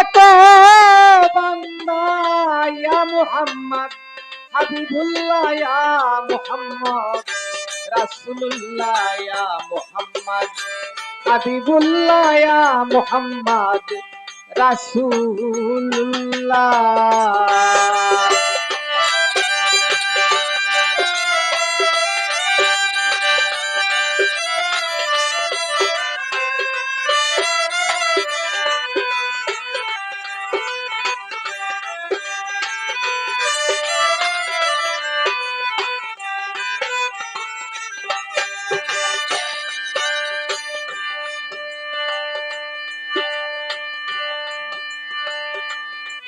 রাখো বান্দা মুহাম্মদ হাবিবুল্লাহ ইয়া মুহাম্মদ রাসূলুল্লাহ ইয়া মুহাম্মদ হাবিবুল্লাহ ইয়া মুহাম্মদ রাসূলুল্লাহ।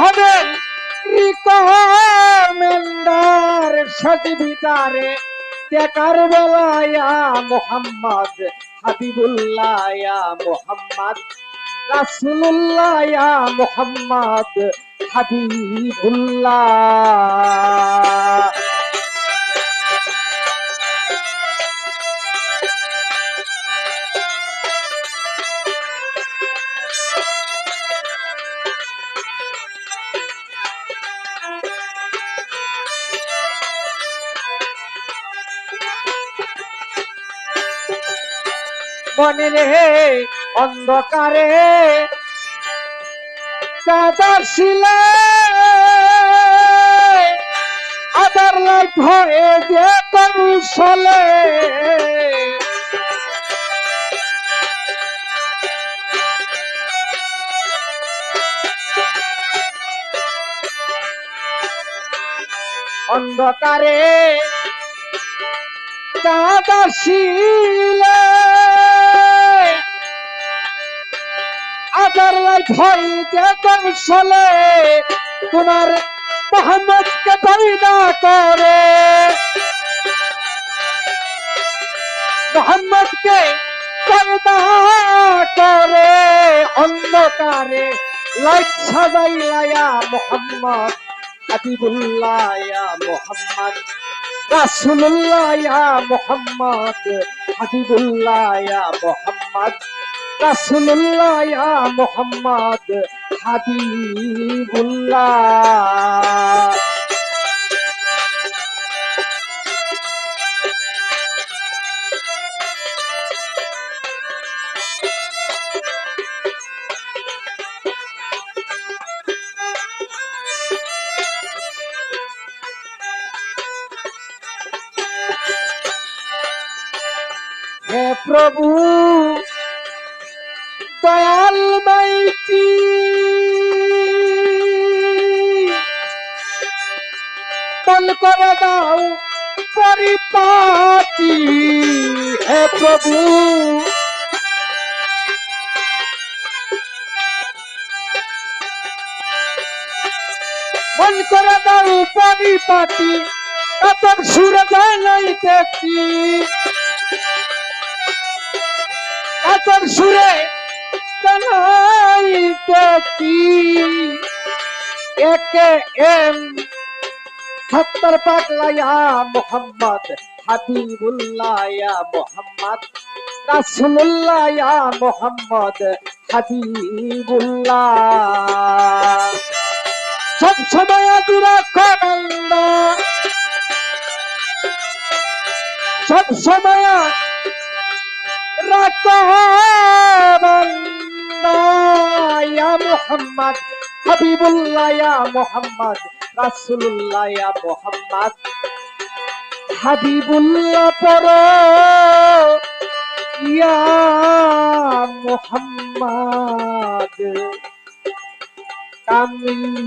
হবেন রিকমেন্ডার সজবিতারে দেখার বেলায়া মোহাম্মদ হাবিবুল্লাহ মোহাম্মদ মোহাম্মদ হাবিবুল্লাহ। মনে রে অন্ধকারে। কাদাশিলে আদার লাইট হয়ে যে কৌশলে অন্ধকারে কাদাশিলে আদার লাইট হইতে কৌশলে তোমার মোহাম্মদকে পয়দা করে। মোহাম্মদকে পয়দা করে। অন্ধকারে লাইট সাজাইলায়া মোহাম্মদ, হাবিবুল্লাহ মোহাম্মদ, রাসূলুল্লাহ মোহাম্মদ, হাবিবুল্লাহ মোহাম্মদ। রাসূলুল্লাহ ইয়া মোহাম্মদ হাবিবুল্লাহ। প্রভু দয়াল মাইতি। মন করে দাও পরিপাটি। হে প্রভু। মন করে দাও পরিপাটি তাদের সুরে জানাইতেছি এতর সুরে জানাইতেছি একে এম। সত্তর পাগলাইয়া মোহাম্মদ হাবিবুল্লাহ ইয়া মোহাম্মদ রাসূলুল্লাহ ইয়া মোহাম্মদ, হাবিবুল্লাহ। সব সময় দূরা করন্দা সব সময় মোহাম্মদ। হাবিবুল্লাহ ইয়া মোহাম্মদ। রাসূলুল্লাহ ইয়া মোহাম্মদ। হাবিবুল্লাহ পর ইয়া মোহাম্মদ। কামলিওয়ালা